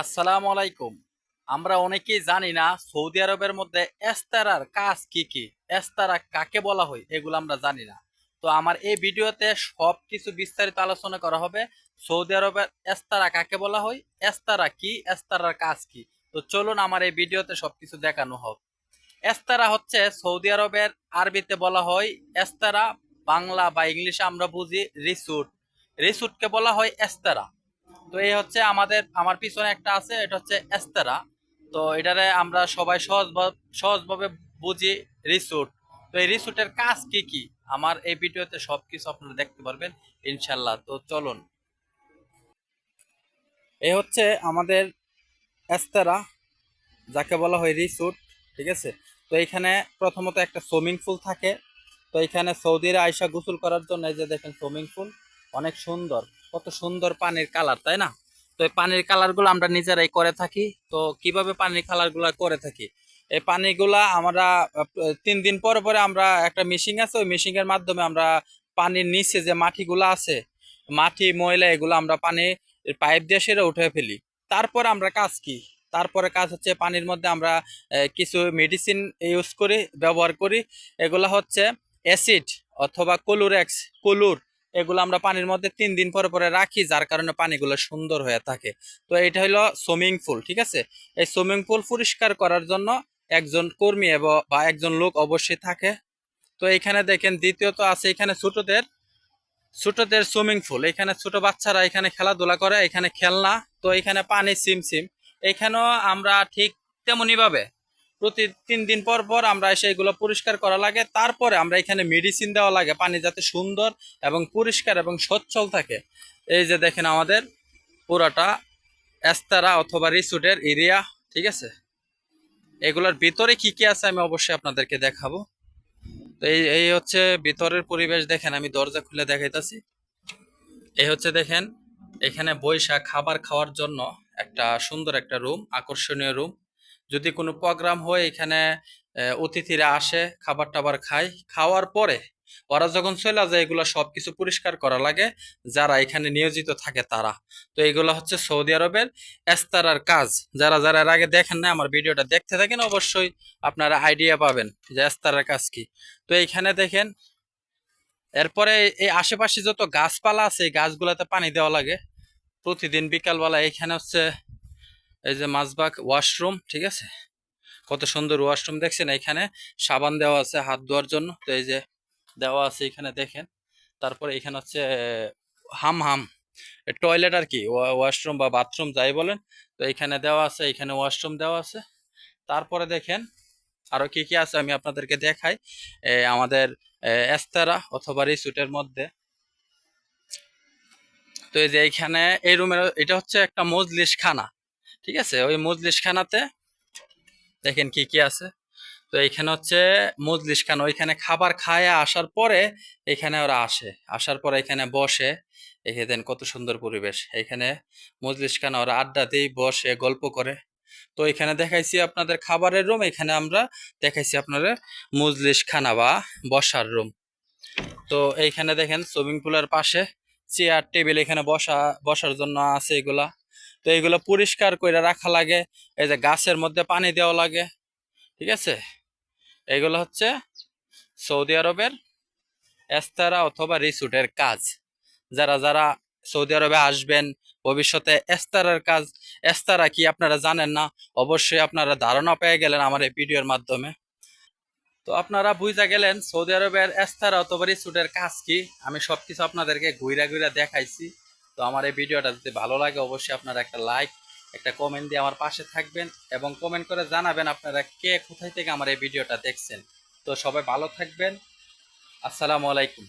আসসালামু আলাইকুম। আমরা অনেকেই জানি না সৌদি আরবের মধ্যে এস্তারার কাজ কি কি, এস্তারা কাকে বলা হয় এগুলো আমরা জানি না। তো আমার এই ভিডিওতে সব কিছু বিস্তারিত আলোচনা করা হবে, সৌদি আরবের এস্তারা কাকে বলা হয়, এস্তারা কি, এস্তারার কাজ কি। তো চলুন আমার এই ভিডিওতে সবকিছু দেখানো হোক। এস্তারা হচ্ছে সৌদি আরবের আরবিতে বলা হয় এস্তারা, বাংলা বা ইংলিশে আমরা বুঝি রিসুট রিসুটকে বলা হয় এস্তারা। তো এই হচ্ছে আমাদের, আমার পিছনে একটা আছে, এটা হচ্ছে এস্তেরা। তো এটারে আমরা সবাই সহজ সহজভাবে বুঝি রিসুট তো এই রিসুটের কাজ কি কি? আমার এই ভিডিওতে সবকিছু আপনারা দেখতে পারবেন, ইনশাল্লাহ। তো চলুন। এই হচ্ছে আমাদের এস্তেরা, যাকে বলা হয় রিসুট ঠিক আছে? তো এখানে প্রথমত একটা সুইমিং পুল থাকে। তো এখানে সৌদিরা আয়সা গোসল করার জন্য যে দেখেন সুইমিং পুল, অনেক সুন্দর। কত সুন্দর পানির কালার তাই না? তো এই পানির কালারগুলো আমরা নিজেরাই করে থাকি। তো কীভাবে পানির কালারগুলো করে থাকি? এই পানিগুলা আমরা তিন দিন পরে পরে আমরা একটা মেশিন আছে, ওই মেশিন এর মাধ্যমে আমরা পানির নিচে যে মাটিগুলো আছে, মাটি, ময়লা, এগুলো আমরা পানি পাইপ দিয়ে সেরে উঠে ফেলি। তারপর আমরা কাজ কি? তারপরে কাজ হচ্ছে পানির মধ্যে আমরা কিছু মেডিসিন ইউজ করি, ব্যবহার করি। এগুলো হচ্ছে অ্যাসিড অথবা কলুরেক্স কলুর এগুলো আমরা পানির মধ্যে তিন দিন পরে পরে রাখি, যার কারণে পানিগুলো সুন্দর হয়ে থাকে। তো এটা হলো সুইমিং পুল ঠিক আছে? এই সুইমিং পুল পরিষ্কার করার জন্য একজন কর্মী এবং, বা একজন লোক অবশ্যই থাকে। তো এখানে দেখেন, দ্বিতীয়ত আছে এখানে ছোটদের ছোটদের সুইমিং পুল এখানে ছোট বাচ্চারা এখানে খেলাধুলা করে, এখানে খেলনা, তো এখানে পানি সিম সিম এখানেও আমরা ঠিক তেমনই ভাবে প্রতি তিন দিন পর পর আমরা সেইগুলো পরিষ্কার করা লাগে। তারপরে আমরা এখানে মেডিসিন দেওয়া লাগে, পানি যাতে সুন্দর এবং পরিষ্কার এবং সচ্ছল থাকে। এই যে দেখেন আমাদের পুরাটা এস্তারা অথবা রিসুটের এরিয়া ঠিক আছে? এগুলোর ভিতরে কি কি আছে আমি অবশ্যই আপনাদেরকে দেখাবো। তো এই এই হচ্ছে ভিতরের পরিবেশ, দেখেন আমি দরজা খুলে দেখাইতেছি। এই হচ্ছে দেখেন, এখানে বৈশা খাবার খাওয়ার জন্য একটা সুন্দর একটা রুম আকর্ষণীয় রুম যদি কোনো প্রোগ্রাম হয়, এখানে অতিথিরা আসে খাবার টাবার খায়। খাওয়ার পরে ওরা যখন চলে যায়, এগুলো সবকিছু পরিষ্কার করা লাগে। যারা এখানে নিয়োজিত থাকে তারা। তো এগুলো হচ্ছে সৌদি আরবের এস্তারার কাজ। যারা যারা এর আগে দেখেন না আমার ভিডিওটা দেখতে থাকেন, অবশ্যই আপনারা আইডিয়া পাবেন যে এস্তারার কাজ কি। তো এইখানে দেখেন, এরপরে এই আশেপাশে যত গাছপালা আছে, এই গাছগুলোতে পানি দেওয়া লাগে। প্রতিদিন বিকালবেলা এখানে হচ্ছে এই যে মাছবাগ ওয়াশরুম ঠিক আছে? কত সুন্দর ওয়াশরুম দেখছেন? এখানে সাবান দেওয়া আছে হাত ধোয়ার জন্য। তো এই যে দেওয়া আছে এখানে দেখেন। তারপরে এখানে হচ্ছে, হাম হাম টয়লেট আর কি ওয়াশরুম বা বাথরুম যাই বলেন। তো এখানে দেওয়া আছে এখানে ওয়াশরুম দেওয়া আছে। তারপরে দেখেন আরও কি কি আছে আমি আপনাদেরকে দেখাই। আমাদের এস্তারা অথবা রিসুটের মধ্যে। তো এই যে এইখানে, এই রুমের, এটা হচ্ছে একটা মজলিস খানা ঠিক আছে? ওই মজলিস খানাতে দেখেন কি কি আছে? তো এইখানে হচ্ছে মজলিস খানা ওইখানে খাবার খায় আসার পরে এখানে ওরা আসে। আসার পরে এখানে বসে। এখানে দেন কত সুন্দর পরিবেশ। এখানে মজলিস খানা ওরা আড্ডা দেই বসে, গল্প করে। তো এখানে দেখাইছি আপনাদের খাবারের রুম, এখানে আমরা দেখাইছি আপনাদের মজলিস খানা বা বসার রুম। তো এইখানে দেখেন সুইমিং পুলের পাশে চেয়ার, টেবিল এখানে বসা, বসার জন্য আছে এগুলা। তো এগুলো পরিষ্কার করে রাখা লাগে। এই যে গাছের মধ্যে পানি দেওয়া লাগে, ঠিক আছে? এগুলো হচ্ছে সৌদি আরবের এস্তারা অথবা রিসুটের কাজ। যারা যারা সৌদি আরবে আসবেন, ভবিষ্যতে এস্তারার কাজ, এস্তারা কি আপনারা জানেন না? অবশ্যই আপনারা ধারণা পেয়ে গেলেন আমার এই ভিডিওর মাধ্যমে। তো আপনারা বুঝা গেলেন সৌদি আরবের এস্তারা অথবা রিসুটের কাজ কি? আমি সবকিছু আপনাদেরকে ঘুরা ঘুরা দেখাইছি। তো আমার এই ভিডিওটা যদি ভালো লাগে, অবশ্যই আপনারা একটা লাইক একটা কমেন্ট দিয়ে আমার পাশে থাকবেন এবং কমেন্ট করে জানাবেন আপনারা কে কোথায় থেকে আমার এই ভিডিওটা দেখছেন। তো সবাই ভালো থাকবেন। আসসালামু আলাইকুম।